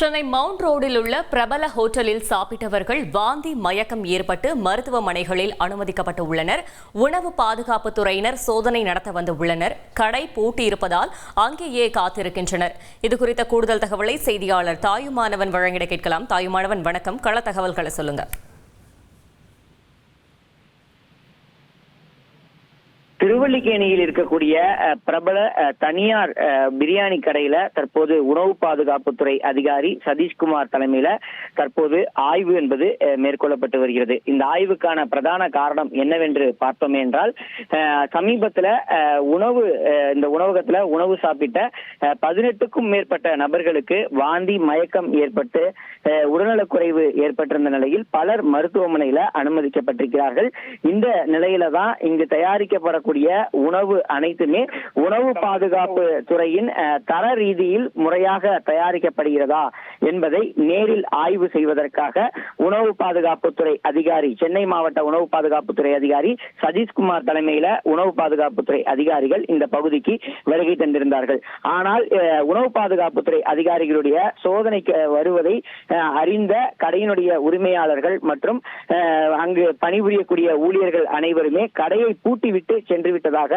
Chennai mount ரோடில் உள்ள பிரபல ஹோட்டலில் சாப்பிட்டவர்கள் வாந்தி மயக்கம் ஏற்பட்டு மருத்துவமனைகளில் அனுமதிக்கப்பட்டு உள்ளனர் உணவு பாதுகாப்பு துறையினர் சோதனை நடத்த வந்துள்ளனர். கடை பூட்டியிருப்பதால் அங்கேயே காத்திருக்கின்றனர். இதுகுறித்த கூடுதல் தகவலை செய்தியாளர் தாயுமானவன் வழங்கிட கேட்கலாம். தாயுமானவன் வணக்கம். கள தகவல்களை சொல்லுங்கள் திருவல்லிக்கேணியில் இருக்கக்கூடிய பிரபல தனியார் பிரியாணி கடையில தற்போது உணவு பாதுகாப்புத்துறை அதிகாரி சதீஷ்குமார் தலைமையில தற்போது ஆய்வு என்பது மேற்கொள்ளப்பட்டு வருகிறது. இந்த ஆய்வுக்கான பிரதான காரணம் என்னவென்று பார்த்தோமே என்றால் சமீபத்துல உணவு இந்த உணவகத்துல உணவு சாப்பிட்ட பதினெட்டுக்கும் மேற்பட்ட நபர்களுக்கு வாந்தி மயக்கம் ஏற்பட்டு உடல்நலக்குறைவு ஏற்பட்டிருந்த நிலையில் பலர் மருத்துவமனையில அனுமதிக்கப்பட்டிருக்கிறார்கள். இந்த நிலையில தான் இங்கு தயாரிக்கப்படக்கூடிய உணவு அனைத்துமே உணவு பாதுகாப்பு துறையின் தர ரீதியில் முறையாக தயாரிக்கப்படுகிறதா என்பதை நேரில் ஆய்வு செய்வதற்காக உணவு பாதுகாப்புத்துறை அதிகாரி சென்னை மாவட்ட உணவு பாதுகாப்புத்துறை அதிகாரி சதீஷ்குமார் தலைமையில உணவு பாதுகாப்புத்துறை அதிகாரிகள் இந்த பகுதிக்கு வருகை தந்திருந்தார்கள். ஆனால் உணவு பாதுகாப்புத்துறை அதிகாரிகளுடைய சோதனைக்கு வருவதை அறிந்த கடையினுடைய உரிமையாளர்கள் மற்றும் அங்கு பணிபுரியக்கூடிய ஊழியர்கள் அனைவருமே கடையை பூட்டிவிட்டு சென்று விட்டதாக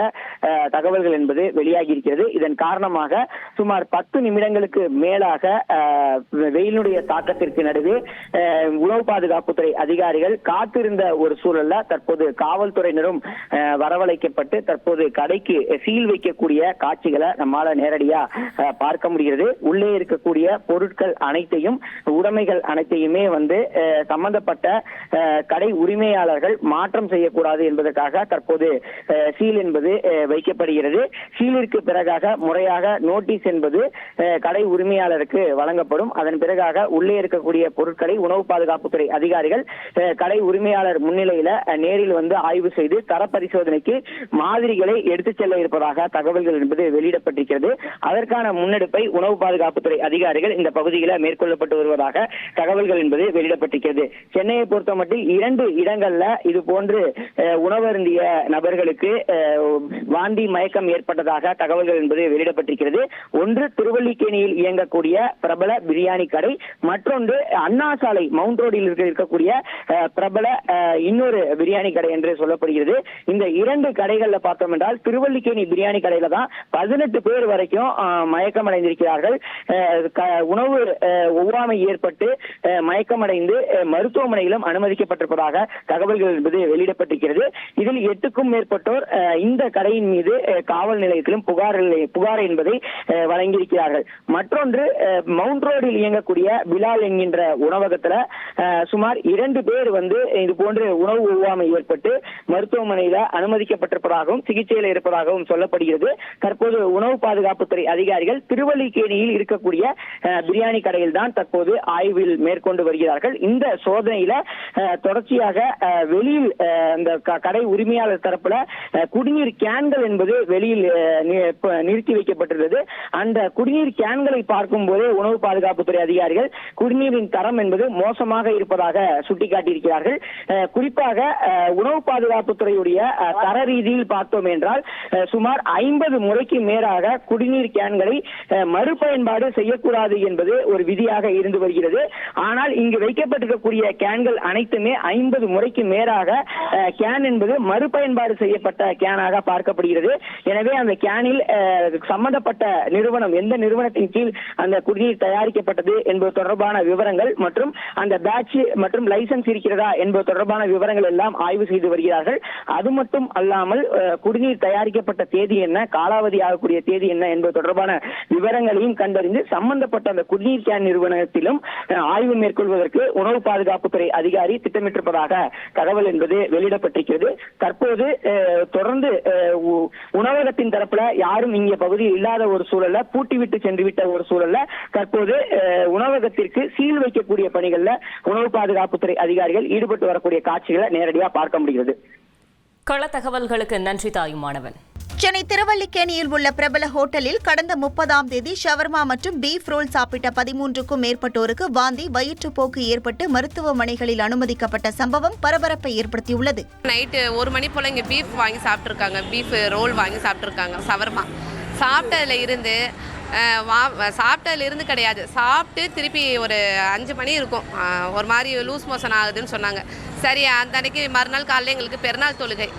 தகவல்கள் என்பது வெளியாகி இருக்கிறது இதன் காரணமாக சுமார் பத்து நிமிடங்களுக்கு மேலாக வெயிலுடைய தாக்கத்திற்கு நடுவே உணவு பாதுகாப்புத்துறை அதிகாரிகள் காத்திருந்த ஒரு சூழல்ல தற்போது காவல்துறையினரும் வரவழைக்கப்பட்டு தற்போது கடைக்கு சீல் வைக்கக்கூடிய காட்சிகளை நம்மால நேரடியா பார்க்க முடிகிறது. உள்ளே இருக்கக்கூடிய பொருட்கள் அனைத்தையும் உடைமைகள் அனைத்தையுமே வந்து சம்பந்தப்பட்ட கடை உரிமையாளர்கள் மாற்றம் செய்யக்கூடாது என்பதற்காக தற்போது சீல் என்பது வைக்கப்படுகிறது. சீலிற்கு பிறகாக முறையாக நோட்டீஸ் என்பது கடை உரிமையாளருக்கு வழங்கப்படும். அதன் பிறகாக உள்ளே இருக்கக்கூடிய பொருட்களை உணவு பாதுகாப்புத்துறை அதிகாரிகள் கடை உரிமையாளர் முன்னிலையில நேரில் வந்து ஆய்வு செய்து தர பரிசோதனைக்கு மாதிரிகளை எடுத்துச் செல்ல இருப்பதாக தகவல்கள் என்பது வெளியிடப்பட்டிருக்கிறது. அதற்கான முன்னெடுப்பை உணவு பாதுகாப்புத்துறை அதிகாரிகள் இந்த பகுதியில் மேற்கொள்ளப்பட்டு வருவதாக தகவல்கள் என்பது வெளியிடப்பட்டிருக்கிறது. சென்னையை பொறுத்தமட்டில் இரண்டு இடங்கள்ல இது போன்று உணவருந்திய நபர்களுக்கு வாந்தி மயக்கம் ஏற்பட்டதாக தகவல்கள் என்பது வெளியிடப்பட்டிருக்கிறது. ஒன்று திருவல்லிக்கேணியில் இயங்கக்கூடிய பிரபல பிரியாணி கடை. மற்றொன்று அண்ணா சாலை மவுண்ட் ரோடில் இருக்க- இருக்கக்கூடிய பிரபல இன்னொரு பிரியாணி கடை என்று சொல்லப்படுகிறது. இந்த இரண்டு கடைகள்ல பார்த்தோம் என்றால் திருவல்லிக்கேணி பிரியாணி கடையில தான் பதினெட்டு பேர் வரைக்கும் மயக்கம் அடைந்திருக்கிறார்கள் க- உணவு ஒவ்வாமை ஏற்பட்டு மயக்கமடைந்து மருத்துவமனையிலும் அனுமதிக்கப்பட்டிருப்பதாக தகவல்கள் என்பது வெளியிடப்பட்டிருக்கிறது. இதில் எட்டுக்கும் மேற்பட்டோர் இந்த கடையின் மீது காவல் நிலையத்திலும் புகார் புகார் என்பதை வழங்கியிருக்கிறார்கள். மற்றொன்று மவுண்ட் ரோடில் இயங்கக்கூடிய பிலால் என்கின்ற உணவகத்துல சுமார் இரண்டு பேர் வந்து இது போன்று உணவு ஒவ்வாமை ஏற்பட்டு மருத்துவமனையில அனுமதிக்கப்பட்டிருப்பதாகவும் சிகிச்சையில் இருப்பதாகவும் சொல்லப்படுகிறது. தற்போது உணவு பாதுகாப்புத்துறை அதிகாரிகள் திருவல்லிக்கேணியில் இருக்கக்கூடிய பிரியாணி கடையில் தான் தற்போது ஆய்வில் மேற்கொண்டு வருகிறார்கள். இந்த சோதனையில தொடர்ச்சியாக வெளியில் அந்த க- கடை உரிமையாளர் தரப்புல குடிநீர் கேன்கள் என்பது வெளியில் நிறுத்தி வைக்கப்பட்டுள்ளது அந்த குடிநீர் கேன்களை பார்க்கும் போதே உணவு பாதுகாப்புத்துறை அதிகாரிகள் குடிநீரின் தரம் என்பது மோசமாக இருப்பதாக சுட்டிக்காட்டியிருக்கிறார்கள். குறிப்பாக உணவு பாதுகாப்புத்துறையுடைய தர ரீதியில் பார்த்தோம் என்றால் சுமார் ஐம்பது முறைக்கு மேலாக குடிநீர் கேன்களை மறுபயன்பாடு செய்யக்கூடாது என்பது ஒரு விதியாக இருந்து வருகிறது. ஆனால் இங்கு வைக்கப்பட்டிருக்கக்கூடிய கேன்கள் அனைத்துமே ஐம்பது முறைக்கு மேலாக கேன் என்பது மறுபயன்பாடு செய்யப்பட்ட கேனாக பார்க்கப்படுகிறது. எனவே அந்த கேனில் சம்பந்தப்பட்ட நிறுவனம் எந்த நிறுவனத்தின் கீழ் அந்த குடிநீர் தயாரிக்கப்பட்டது என்பது தொடர்பான விவரங்கள் மற்றும் அந்த பேட்ச் மற்றும் லைசன்ஸ் இருக்கிறதா என்பது தொடர்பான விவரங்கள் எல்லாம் ஆய்வு செய்து வருகிறார்கள். அது மட்டும் அல்லாமல் குடிநீர் தயாரிக்கப்பட்ட தேதி என்ன காலாவதி ஆகக்கூடிய தேதி என்ன என்பது தொடர்பான விவரங்களையும் கண்டறிந்து சம்பந்தப்பட்ட அந்த குடிநீர் கேன் நிறுவனத்திலும் ஆய்வு மேற்கொள்வதற்கு உணவு பாதுகாப்புத்துறை அதிகாரி திட்டமிட்டிருப்பதாக தகவல் என்பது வெளியிடப்பட்டிருக்கிறது. தற்போது தொடர்ந்து உ- உணவகத்தின் தரப்புல யாரும் இங்கே பகுதியில் இல்லாத ஒரு சூழல்ல பூட்டிவிட்டு சென்று விட்ட ஒரு சூழல்ல தற்போது உணவகத்திற்கு சீல் வைக்கக்கூடிய பணிகள்ல உணவு பாதுகாப்புத்துறை அதிகாரிகள் ஈடுபட்டு வரக்கூடிய காட்சிகளை நேரடியாக பார்க்க முடிகிறது. கள தகவல்களுக்கு நன்றி தாயுமானவன். சென்னை திருவல்லிக்கேணியில் உள்ள பிரபல ஹோட்டலில் கடந்த முப்பதாம் தேதி ஷவர்மா மற்றும் பீஃப் ரோல் சாப்பிட்ட பதிமூன்றுக்கும் மேற்பட்டோருக்கு வாந்தி வயிற்றுப்போக்கு ஏற்பட்டு மருத்துவமனைகளில் அனுமதிக்கப்பட்ட சம்பவம் பரபரப்பை ஏற்படுத்தியுள்ளது. நைட்டு ஒரு மணி போல இங்கே பீஃப் வாங்கி சாப்பிட்ருக்காங்க பீஃப் ரோல் வாங்கி சாப்பிட்ருக்காங்க ஷவர்மா. சாப்பிட்டதுல இருந்து சாப்பிட்டதுலேருந்து கிடையாது. சாப்பிட்டு திருப்பி ஒரு அஞ்சு மணி இருக்கும். ஒரு மாதிரி லூஸ் மோஷன் ஆகுதுன்னு சொன்னாங்க. சரி அந்த அன்னைக்கு மறுநாள் காலையில் எங்களுக்கு பெருநாள் தொழுகை.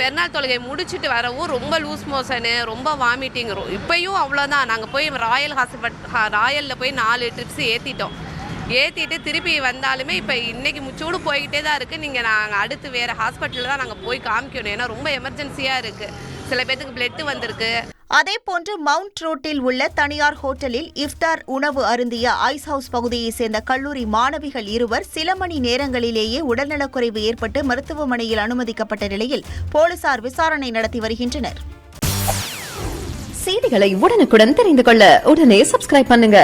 பெருநாள் தொழுகை முடிச்சுட்டு வரவும் ரொம்ப லூஸ் மோஷனு ரொம்ப வாமிட்டிங் இப்போயும் அவ்வளோதான் நாங்கள் போய் ராயல் ஹாஸ்பிட்டல் ராயலில் போய் நாலு ட்ரிப்ஸ் ஏற்றிட்டோம் ஏற்றிட்டு திருப்பி வந்தாலுமே இப்போ இன்றைக்கி முச்சூடு போய்கிட்டே தான் இருக்குது நீங்கள் நாங்கள் அடுத்து வேறு ஹாஸ்பிட்டலில் தான் நாங்கள் போய் காமிக்கணும். ஏன்னா ரொம்ப எமர்ஜென்சியாக இருக்குது சில பேர்த்துக்கு பிளட்டு வந்திருக்கு. அதேபோன்று மவுண்ட் ரோட்டில் உள்ள தனியார் ஹோட்டலில் இஃப்தார் உணவு அருந்திய ஐஸ் ஹவுஸ் பகுதியைச் சேர்ந்த கல்லூரி மாணவிகள் இருவர் சில மணி நேரங்களிலேயே உடல்நலக்குறைவு ஏற்பட்டு மருத்துவமனையில் அனுமதிக்கப்பட்ட நிலையில் போலீசார் விசாரணை நடத்தி வருகின்றனர். செய்திகளை உடனுக்குடன் தெரிந்து கொள்ள உடனே சப்ஸ்கிரைப் பண்ணுங்க.